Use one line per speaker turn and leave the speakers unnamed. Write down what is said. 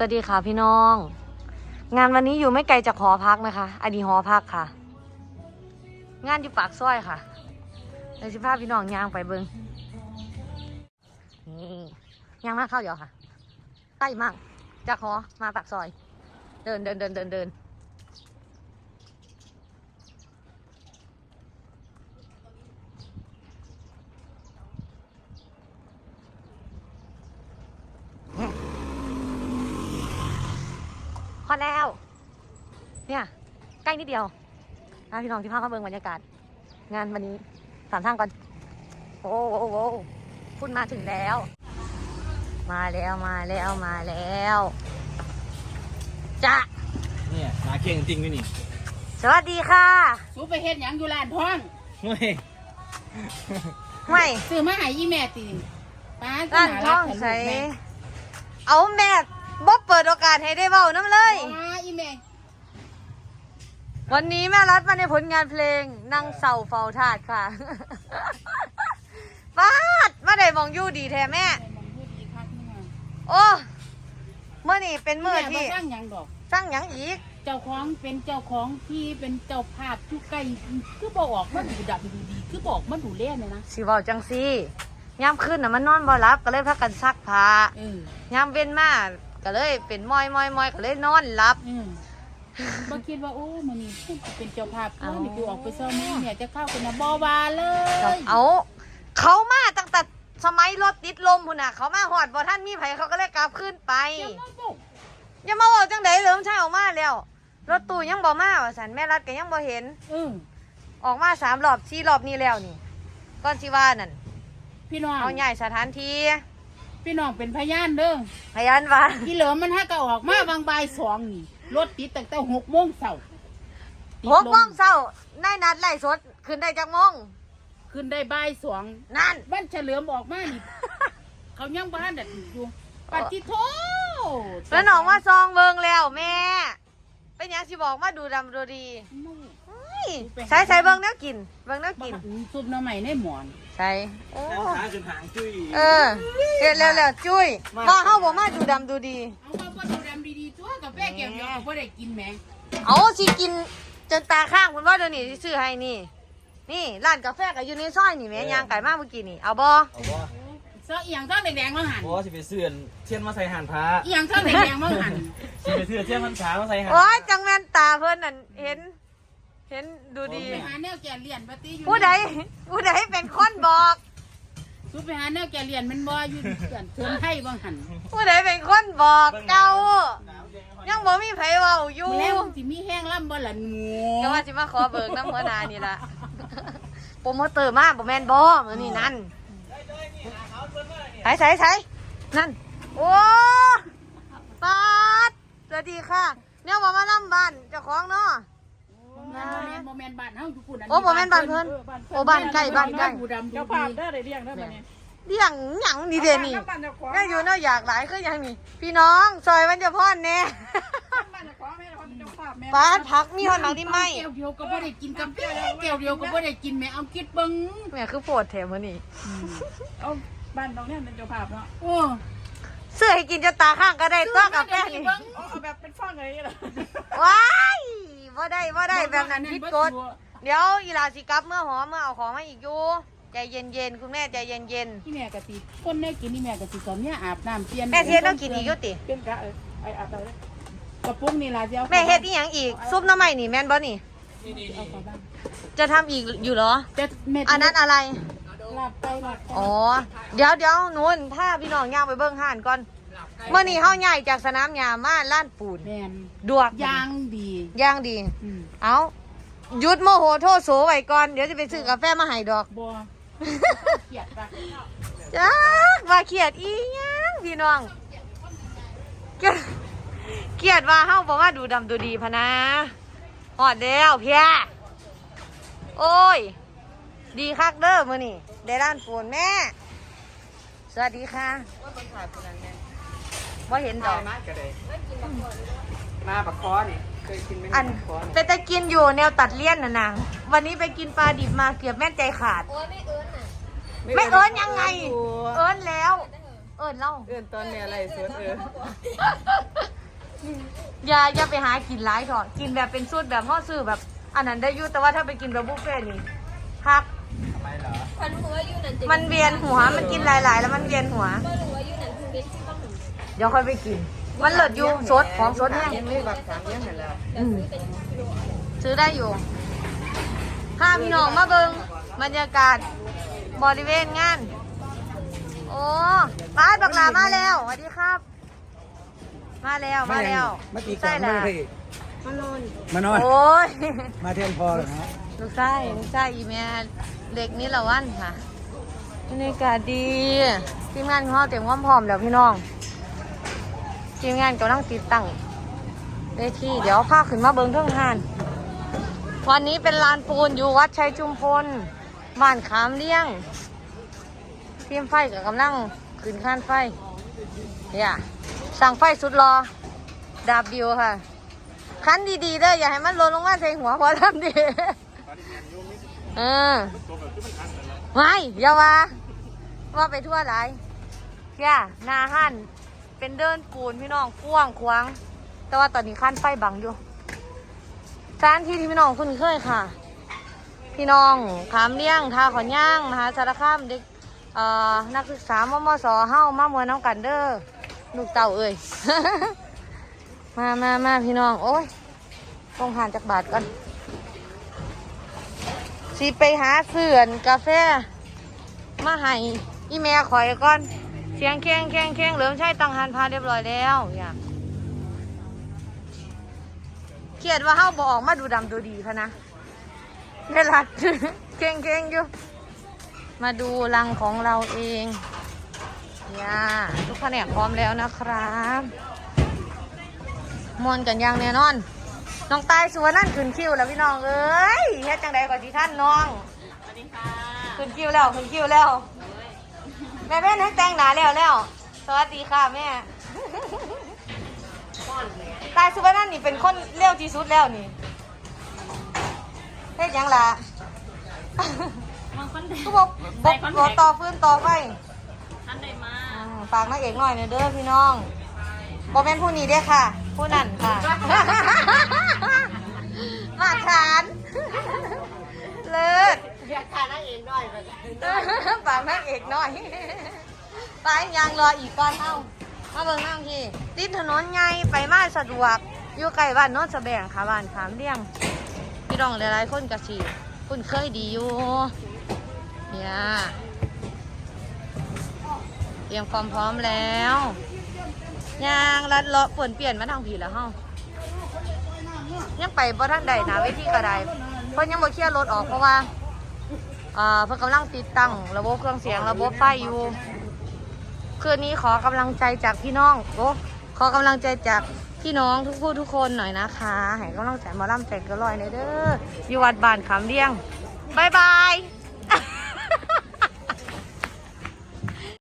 สวัสดีค่ะพี่น้อง งานวันนี้อยู่ไม่ไกลจากหอพักนะคะอันนี้หอพักค่ะ งานอยู่ปากซอยค่ะในสิภาพี่น้องย่างไปเบิงนี่ย่างมากเข้าเดี๋ยวค่ะใกล้มากจากหอมาปากซอย เดินเดินเดินเดินเดิน พอแล้ว เนี่ย ใกล้นิดเดียวนะพี่น้องที่พามาเบิงบรรยากาศ งานวันนี้สามทางก่อนโอ้โหโอ้โหคุณมาถึงแล้ว มาแล้วมาแล้วมาแล้วจ้ะ
เนี่ยหาเก่งจริงด้วยนี่
สวัสดีค่ะ
สูไปเฮ็ดหยังอยู่ร้านท้อง
เฮ้ย
ไม่
ซื้อมาให้อีแม่ติป้า
ร้านท่องใส่เอาแม่ บ่เปิดโอกาสให้ได้เว้าน้ำเลย
ป้าอีแม่
วันนี้แม่รัดมาในผลงานเพลงนั่งเศร้าเฝ้าทาดค่ะ ฟาดมาได้มองอยู่ดีแท้แม่
มองพูดอีกคักนึงอะ
โอ้เมื่อนี่เป็นมื่อ
แม่
ที่
บ่สร้างหยังดอก
สร้างหยังอีก
เจ้าของเป็นเจ้าของที่เป็นเจ้าภาพทุกไก่คือบอกออกมาดูดับดูดี คือบอกมาดูแลเนี่ยนะ
สิเว้าจังซี่ยามขึ้นน่ะมันนอนบ่หลับก็เลยพากันซักผ้า
เออยา
มเว้นมา ก็เลยเป็นมอยมอยมอยก็เลยนอนหลับ
เออบ่คิดว่าโอ้มันนี่เป็นเจ้าภาพ
เอา
เออนี่คือออกไปซ่อมแม่เนี่ยจะเข้ากันนะบ่วาเลย
เอาเขามาตั้งแต่สมัยรถติดลมพุ่นน่ะ เขามาหอดบ่ท่านมีไผเขาก็เลยกลับขึ้นไป
เจ้ามาบอก
อย่ามาบอกจังไดเหลิมใช่ออกมาแล้ว รถตู้ยังบ่มาว่าสันแม่รัดก็ยังบ่เห็น
เออ
ออกมาสามรอบสี่รอบนี้แล้วนี่ก่อนสิว่านั่น
พี่น้อง
เอาใหญ่สถานที่
พี่น้องเป็นพยานเด้อ
พยานว่า
พี่เหลิมมันฮักก็ออกมาบางบ่ายสองนี่รถติดตั้งแต่หกโมงเช้าติด
หก
ล
โมงเช้าได้นัดไล่สดขึ้นได้จักโมง
ขึ้นได้บ่ายสอง
นั่น
บ้านเฉลิมออกมานี่เขายังบ้านดัดอยู่ปฏิโท
แล้วน้องว่าซองเบิงแล้วแม่เป็นหยังสิบอกมาดูดำดูดีเฮ้ย ใส่ใส่เบิงแนวกิน เบิงแนว
กิ
กิ
น
น
ซุปหน้ำใหม่ในหมอน
ใส่โอ้
แล้วขาจนหางจุ้ย
เออเฮ็ดแล้วแล้วจุ้ย
มา
ว่าเฮาบ่มาดูดำดูดี
เอาว่าพ่อดูดำดีๆตัวกาแฟแก้วเดียวก็บ่ได้กินแหม
เอาสิกินจนตาข้างคุณว่าเดี๋ยวนี้ที่ซื้อให้นี่ นี่ร้านกาแฟก็อยู่ในซอยนี่แหม่ยางไก่มากเมื่อกี้นี่ เอาบ่
เอาบ่
เสื้ออีหยังท่องแดงๆมาหัน
เพราะว่าสิไปเสื่อนเทียนมาใส่หันพระ
อีหยังท่องแดงๆมาหัน
สิไปเสื่อเทียนมันช้ามาใส่หัน
โอ้ยจังแม่นตาเพิ่นนั่นเห็น เห็นดูดี
ไปหาแนวแกเลียนปฏิอยู่
ผู้ใดผู้ใดเป็นคนบอก
ซุปไปหาแนวแกเลียนมันบ่อยู่เกินเทินไทยบางหัน
ผู้ใดเป็นคนบอกเจ้า ยังบ่มีไผเว้าอยู่
มื้อแล้วสิมีแห้งล่ำบ่ล่ะหนู
ก็ว่าสิมาขอเบิกน้ำหัวหนานี่ล่ะโปรโมเตอร์มาบ่แม่นบ่มื้อนี้นั่นใส่ใส่ใส่นั่น โอ้ปาดสวัสดีค่ะ เนี่ยบ่มาล่ำบ้านเจ้าของเนาะ
โมเม นต์โมเมนต์บ้านเฮาอยู่พุ่น
โอ้บ่แม่นบ้านเพิ่น โอ้บ้านใกล้บ้านใกล้
ดูดำดู
เจ้า
ดี
ภาพได้เลยเรียงได้แบบนี้
เลี้ยงหยังนี่เด้นี่
บ้านเจ้าของ
แม่อยู่เนาะอยากหลายคือหยังนี่ พี่น้องซอยมันจะพ่อนแน่
บ้านเจ้าของแม่เจ้าของเจ้าภาพแม่
ปาดพักมีหอนบางที่ไม่
แก้วเดียวก็บ่ได้กินกับแก้วเดียวก็บ่ได้กินแม่เอาคิดเบิ่ง
แม่คือโปวดแถมมื้อนี้
เอาบ้านน้องเนี่ยเป็นเจ้าภาพเนาะ
โอ้
เสื้อให้กินจนตาข้างก็ได้ตัวกาแฟนี่
เอาเอาแบบเป็นฟ้องอะไรเหรอ
ว้าย บ่ได้บ่ได้แบบนั้นผิดกฎเดี๋ยวอีหลาสิกลับเมื่อหอเมื่อเอาของมาอีกอยู่ใจเย็นๆคุณแม่ใจเย็น
ที่แม่ก็สิคนได้กินนี่แม่ก็สิสอนเนี่ยอาบน้ำเปลี่ยน
ๆแม่เฮ็ดต้องกินอีกอยู่ติ
เป็นกะเออไอ้อาบอะไร
กระปุกนี่ล่ะสิเอา
แม่เฮ็ดอีหยังอีกซุปหน้ำใหม่นี่แม่นบ่นี่
เอาเข้าบ้าน
จะทำอีกอยู่เหรอ
แต่แม่
อันนั้นอะไร
ลาบไปลาบไป
อ๋อ เดี๋ยวเดี๋ยวหนูนถ้าพี่น้องย่างไปเบิ่งห่านก่อน เมื่อนี้เฮาย้ายจากสนามหญ้ามาล้านปูน
แม่น
ดวก
ยางดี
ย่างดี
อืม
เอาหยุดโมโหโทษโสไว้ก่อน เดี๋ยวจะไปซื้อกาแฟมาให้ดอก
บ่เกลียดปะ
จ้าว่าเขียดอีหยังพี่น้องเกลียดเกลียดว่าเฮาบอกว่าดูดำดูดีพะนะหอดแล้วเพียโอ้ย ดีคักเด้อมื้อนี่ได้ร้านปูนแม่ สวัสดีค่ะ ว่า เห็นดอก
มาก็ได้มาปักคอนี่เคยกินไหม
อัน
ปักคอนี่
เป็นตะกินอยู่แนวตัดเลี่ยนน่ะนะวันนี้ไปกินปลาดิบมาเกือบแม่นใจขาดไม่เอิ้นยังไง เอิ้นแล้ว เอิ้นเล่า
เอิ้นตอนเนี่ยอะไรสวนเออ
อย่าอย่าไปหากินหลายเถอะกินแบบเป็นสูตรแบบห่อซื้อแบบ อันนั้นได้อยุ่แต่ว่าถ้าไปกินแบบบุฟเฟ่ต์นี่พัก
ทำไมเหรอ
พันหัวอยู่นั่นจะ
มันเวียนหัวมันกินหลาย ๆ แล้วมันเวียนหัว
ก็รู้ว่าอยู่นั่นคือเว้นที่บ้างหนึ่ง
เดี๋ยวค่อยไปกิน มันเลิศอยู่สดของสดแห้ง
ยังไม่บักสามยังเห็นแล้ว
อืมซื้อได้อยู่พาพี่น้องมาเบิงบรรยากาศบริเวณงาน โอ้ป้าดบักหลามาแล้วสวัสดีครับ มาแล้วมาแล้ว
มาตีกล
ใช่
อง
แล้
ไม่
ว
ได้มานอนมานอน
โอ้ย
มาเทียนพอเหรอฮะ
ลูกชายลูกชายอีแม่เด็กนี่ละวันค่ะบรรยากาศดีทีมงานของเราเต็มความพร้อมแล้วพี่น้อง ทีมงานกำลังติดตั้งเวทีเดี๋ยวพาขึ้นมาเบิงเท่องหาน วันนี้เป็นลานปูนอยู่วัดชัยจุมพลบ้านขามเลี้ยงทีมไฟกับกำลังขึ้นข้านไฟเนี่ยสั่งไฟสุดรอดาบดิวค่ะ คันดีๆเด้ออย่าให้มันหล่นลงมาใส่หัวพอทำดีเออไม่อย่าว่าว่าไปทั่วหลายย่านาหัน เป็นเดินปูนพี่น้องกว้างขวางแต่ว่าตอนนี้ขั้นไฟบังอยู่สถานที่ที่พี่น้องคุ้นเคยค่ะ พี่น้องขามเลี้ยงทาขอนย่างมหาสารคามเด็กเอ่อนักศึกษามมสเฮ้ามามวยน้ำกันเด้อลูกเต่าเอ้ยมามามาพี่น้อง โอ้ยต้องหานจากบาทก่อนสิไปหาเสื่อนกาแฟ มาให้อีแม่ข่อยก่อน เสียงแข้งแข้งแข้งเหลิมใช่ตังหันพาเรียบร้อยแล้วอย่าเขียดว่าเฮาบออกมาดูดำดูดีพะนะเวลาแข้งแข้งอยู่ มาดูรังของเราเองอย่าทุกแผนกพร้อมแล้วนะครับมวนกันอย่างแน่นอน น้องตายสัวนั่นขึ้นคิวแล้วพี่น้องเอ้ยเฮ็ดจังใดก่อนที่ท่านน้อง
สวัสดีค่ะ
ขึ้นคิวแล้วขึ้นคิวแล้ว แม่แม่ให้แต่งหนาแล้วแล้วสวัสดีค่ะแม่ตายสุวรรณนี่เป็นคนเร็วที่สุดแล้วนี่เฮ็ดหยังล่ะ
บางคน
ก็บอกบอกบอกต่อฟื้นต่อไฟ
ท่านใดมา
อืมฝากนางเอกหน่อยเนอยเด้อพี่น้องบอกเป็นผู้นี้เด้อค่ะ ผู้นั่นค่ะ มาทาน เลิศ
อยากทานนั่เองด้วย
ฝากนางเอกน่อยไปยังรออีกก่อนเอ้ามาเบิ่งน้ำพี่ติดถนนไงไปมาสะดวกอยู่ใกล้บ้านโน้นสะแบงค่ะบ้านขามเลี้ยงพี่น้องหลายๆคนกระสิคุณเคยดีอยู่เนี่ยเตรียมความพร้อมแล้วยางรัดเลาะเปลี่ยนเปลี่ยนมาทางผีแล้วเฮายังไปบ่ท่านใดนะเวทีก็ไดเพิ่นยังบ่เคลียร์รถออกเพราะว่า อ่าเพิ่นกำลังติดตั้งระบบเครื่องเสียงระบบไฟอยู่คืนนี้ขอกำลังใจจากพี่น้องโอ้ขอกำลังใจจากพี่น้องทุกผู้ทุกคนหน่อยนะคะให้กำลังใจหมาล่ำแจกกระลอยในเด้ออยู่วัดบ้านขามเลี้ยงบายบาย